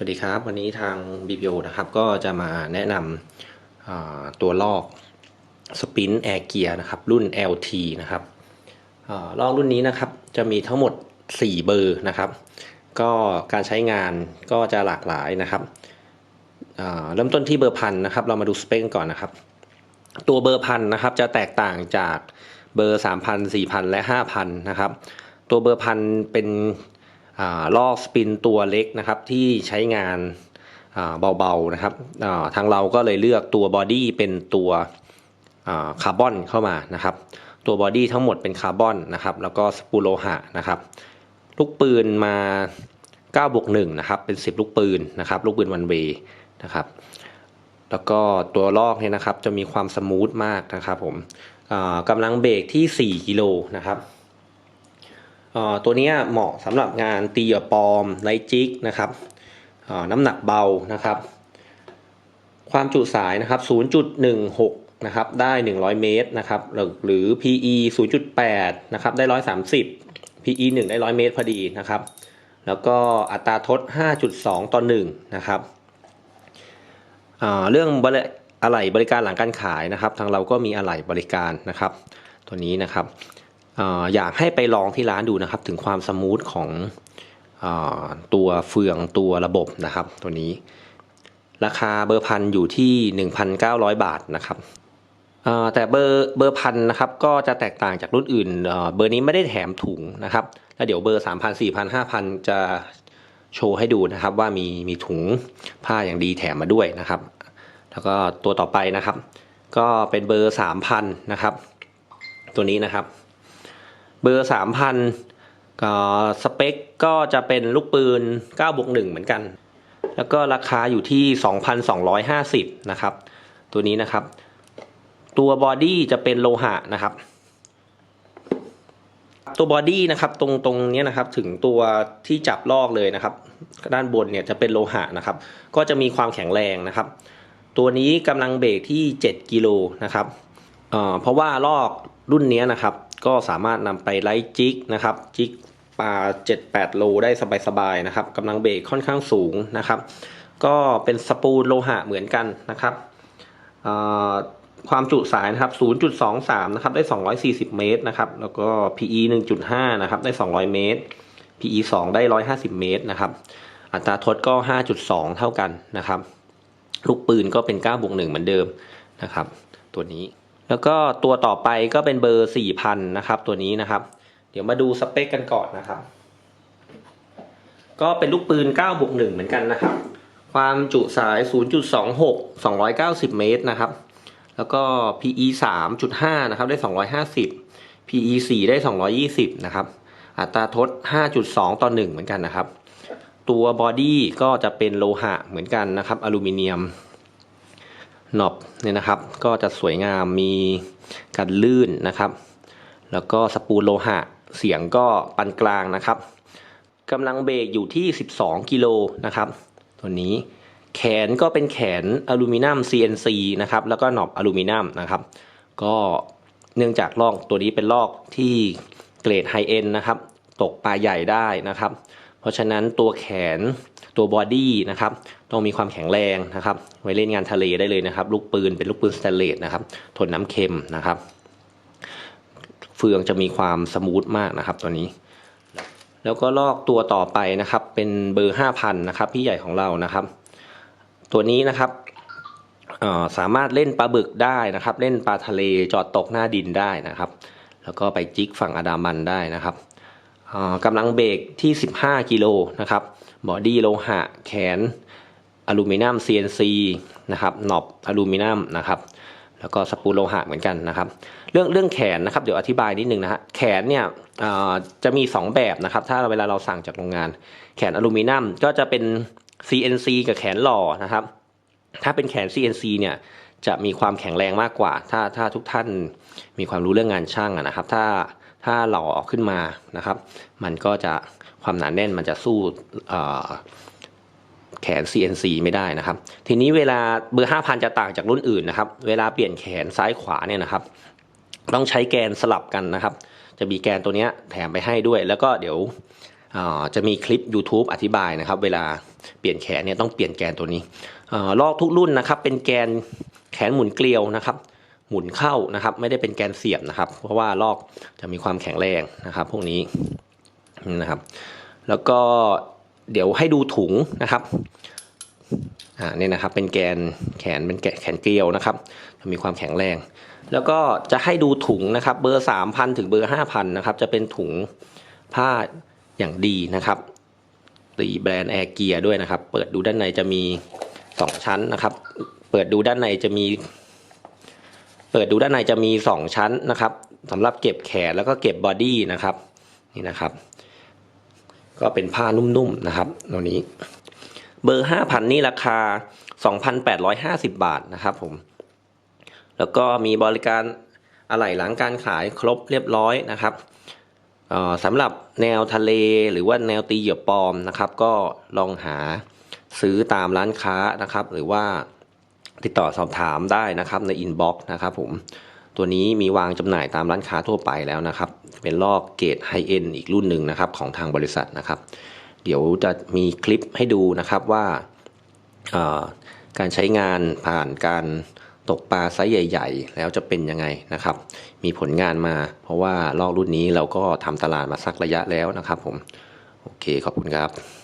สวัสดีครับ วันนี้ทาง BBO นะครับ ก็จะมาแนะนำตัวลอกสปินแอร์เกียร์นะครับ รุ่น LT นะครับอลอกรุ่นนี้นะครับจะมีทั้งหมด 4 เบอร์นะครับ ก็การใช้งานก็จะหลากหลายนะครับเริ่มต้นที่เบอร์พันนะครับ เรามาดูสเปคกันก่อนนะครับ ตัวเบอร์พันนะครับจะแตกต่างจากเบอร์ 3,000 4,000 และ 5,000 นะครับ ตัวเบอร์พันเป็น ลอกสปินตัวเล็กนะครับที่ใช้งานเบาๆนะครับทางเราก็เลยเลือกตัวบอดี้เป็นตัวคาร์บอนเข้ามานะครับ ตัวบอดี้ทั้งหมดเป็นคาร์บอนนะครับ แล้วก็สปูโลหะนะครับลูกปืนมา9บวก1นะครับเป็น 10 ลูกปืนนะครับลูกปืนวันเวนะครับแล้วก็ตัวลอกเนี่ยนะครับจะมีความสมูทมากนะครับผมกำลังเบรกที่ 4 กิโลนะครับ ตัวนี้เหมาะสำหรับงานตีเหยื่อปลอมไลจิกนะครับน้ำหนักเบานะครับ ความจุสายนะครับ 0.16 นะครับ ได้ 100 เมตรนะครับ หรือ PE 0.8 นะครับ ได้ 130 PE 1 ได้ 100 เมตรพอดีนะครับ แล้วก็อัตราทด 5.2 ต่อ 1 นะครับเรื่องอะไหล่บริการหลังการขายนะครับ ทางเราก็มีอะไหล่บริการนะครับ ตัวนี้นะครับ อยากให้ไปลองที่ร้านดูนะครับ ถึงความสมูทของอตัวเฟืองตัวระบบนะครับ ตัวนี้ ราคาเบอร์พันอยู่ที่ 1,900 บาทนะครับแต่เบอร์เบอร์พันนะครับก็จะแตกต่างจากรุ่นอื่นเบอร์นี้ไม่ได้แถมถุงนะครับ แล้วเดี๋ยวเบอร์ 3,000 4,000 5,000 จะโชว์ให้ดูนะครับว่ามีมีถุงผ้าอย่างดีแถมมาด้วยนะครับ แล้วก็ตัวต่อไปนะครับ ก็เป็นเบอร์ 3,000 นะครับ ตัวนี้นะครับ เบอร์3,000ก็สเปคก็จะเป็นลูกปืน9บวก1เหมือนกัน แล้วก็ราคาอยู่ที่ 2,250 นะครับ ตัวนี้นะครับ ตัวบอดี้จะเป็นโลหะนะครับ ตัวบอดี้นะครับตรงตรงนี้นะครับถึงตัวที่จับลอกเลยนะครับ ด้านบนเนี่ยจะเป็นโลหะนะครับ ก็จะมีความแข็งแรงนะครับ ตัวนี้กำลังเบรกที่ 7 กิโลนะครับเเพราะว่าลอก รุ่นนี้นะครับ ก็สามารถนำไปไล่จิกนะครับจิกปลา7-8 โลได้สบายๆนะครับกำลังเบรกค่อนข้างสูงนะครับ ก็เป็นสปูลโลหะเหมือนกันนะครับความจุสายนะครับ 0.23 นะครับ ได้ 240 เมตรนะครับ แล้วก็ PE 1.5 นะครับ ได้ 200 เมตร PE 2 ได้ 150 เมตรนะครับ อัตราทดก็ 5.2 เท่ากันนะครับ ลูกปืนก็เป็น 9 บวก 1 เหมือนเดิมนะครับ ตัวนี้ แล้วก็ตัวต่อไปก็เป็นเบอร์4,000นะครับ ตัวนี้นะครับ เดี๋ยวมาดูสเปคกันก่อนนะครับ ก็เป็นลูกปืน9บวก1เหมือนกันนะครับ ความจุสาย 0.26 290 เมตรนะครับ แล้วก็ PE 3.5 นะครับ ได้ 250 PE 4 ได้ 220 นะครับ อัตราทด 5.2 ต่อ 1 เหมือนกันนะครับ ตัวบอดี้ก็จะเป็นโลหะเหมือนกันนะครับ อลูมิเนียม หนอบเนี่ยนะครับ ก็จะสวยงามมีกันลื่นนะครับ แล้วก็สปูลโลหะเสียงก็ปานกลางนะครับกำลังเบรกอยู่ที่ 12 กิโลนะครับ ตัวนี้แขนก็เป็นแขนอลูมิเนียม CNC นะครับ แล้วก็หนอบอลูมิเนียมนะครับ ก็เนื่องจากลอกตัวนี้เป็นลอกที่เกรดไฮเอ็นนะครับ ตกปลาใหญ่ได้นะครับ เพราะฉะนั้นตัวแขน ตัวบอดี้นะครับต้องมีความแข็งแรงนะครับ ไว้เล่นงานทะเลได้เลยนะครับ ลูกปืนเป็นลูกปืนสแตนเลสนะครับ ทนน้ำเค็มนะครับ เฟืองจะมีความสมูทมากนะครับ ตัวนี้ แล้วก็ลอกตัวต่อไปนะครับ เป็นเบอร์5,000นนะครับพี่ใหญ่ของเรานะครับ ตัวนี้นะครับสามารถเล่นปลาบึกได้นะครับ เล่นปลาทะเลจอดตกหน้าดินได้นะครับ แล้วก็ไปจิกฝั่งอันดามันได้นะครับกำลังเบรกที่ 15 กิโลนะครับ บอดี้โลหะ แขนอลูมิเนียม CNC นะครับหนอบอลูมิเนียมนะครับแล้วก็สปูลโลหะเหมือนกันนะครับ เรื่องเรื่องแขนนะครับเดี๋ยวอธิบายนิดนึงนะฮะแขนเนี่ยจะมี 2 แบบนะครับ ถ้าเวลาเราสั่งจากโรงงาน แขนอลูมิเนียมก็จะเป็น CNC กับแขนหล่อนะครับ ถ้าเป็นแขน CNC เนี่ยจะมีความแข็งแรงมากกว่า ถ้าถ้าทุกท่านมีความรู้เรื่องงานช่างนะครับ ถ้า ถ้าหล่อออกขึ้นมานะครับ มันก็จะความหนาแน่นมันจะสู้แขน CNC ไม่ได้นะครับ ทีนี้เวลาเบอร์ 5,000 จะต่างจากรุ่นอื่นนะครับ เวลาเปลี่ยนแขนซ้ายขวาเนี่ยนะครับ ต้องใช้แกนสลับกันนะครับ จะมีแกนตัวนี้แถมไปให้ด้วย แล้วก็เดี๋ยวจะมีคลิป YouTube อธิบายนะครับ เวลาเปลี่ยนแขนเนี่ยต้องเปลี่ยนแกนตัวนี้อ่าลอกทุกรุ่นนะครับ เป็นแกนแขนหมุนเกลียวนะครับ หมุนเข้านะครับ ไม่ได้เป็นแกนเสียบนะครับ เพราะว่าลอกจะมีความแข็งแรงนะครับ พวกนี้นะครับ แล้วก็เดี๋ยวให้ดูถุงนะครับอ่าเนี่ยนะครับเป็นแกนแขนเป็นแกแขนเกลียวนะครับ จะมีความแข็งแรง แล้วก็จะให้ดูถุงนะครับ เบอร์สามพันถึงเบอร์ห้าพันนะครับ จะเป็นถุงผ้าอย่างดีนะครับตีแบรนด์แอร์เกียด้วยนะครับ เปิดดูด้านในจะมีสองชั้นนะครับ เปิดดูด้านในจะมี เปิดดูด้านในจะมีสองชั้นนะครับสำหรับเก็บแขนแล้วก็เก็บบอดี้นะครับนี่นะครับ ก็เป็นผ้านุ่มๆนะครับตัวนี้ เบอร์ห้าพันนี่ราคาสองพันแปดร้อยห้าสิบบาทนะครับผม แล้วก็มีบริการอะไหล่หลังการขายครบเรียบร้อยนะครับสำหรับแนวทะเลหรือว่าแนวตีเหยื่อปลอมนะครับ ก็ลองหาซื้อตามร้านค้านะครับ หรือว่า ติดต่อสอบถามได้นะครับในอินบ็อกซ์นะครับผมตัวนี้มีวางจำหน่ายตามร้านค้าทั่วไปแล้วนะครับ เป็นลอกเกรดไฮเอ็นอีกรุ่นหนึ่งนะครับของทางบริษัทนะครับ เดี๋ยวจะมีคลิปให้ดูนะครับว่าการใช้งานผ่านการตกปลาไซส์ใหญ่ ๆ แล้วจะเป็นยังไงนะครับ มีผลงานมา เพราะว่าลอกรุ่นนี้เราก็ทำตลาดมาสักระยะแล้วนะครับผม โอเคขอบคุณครับ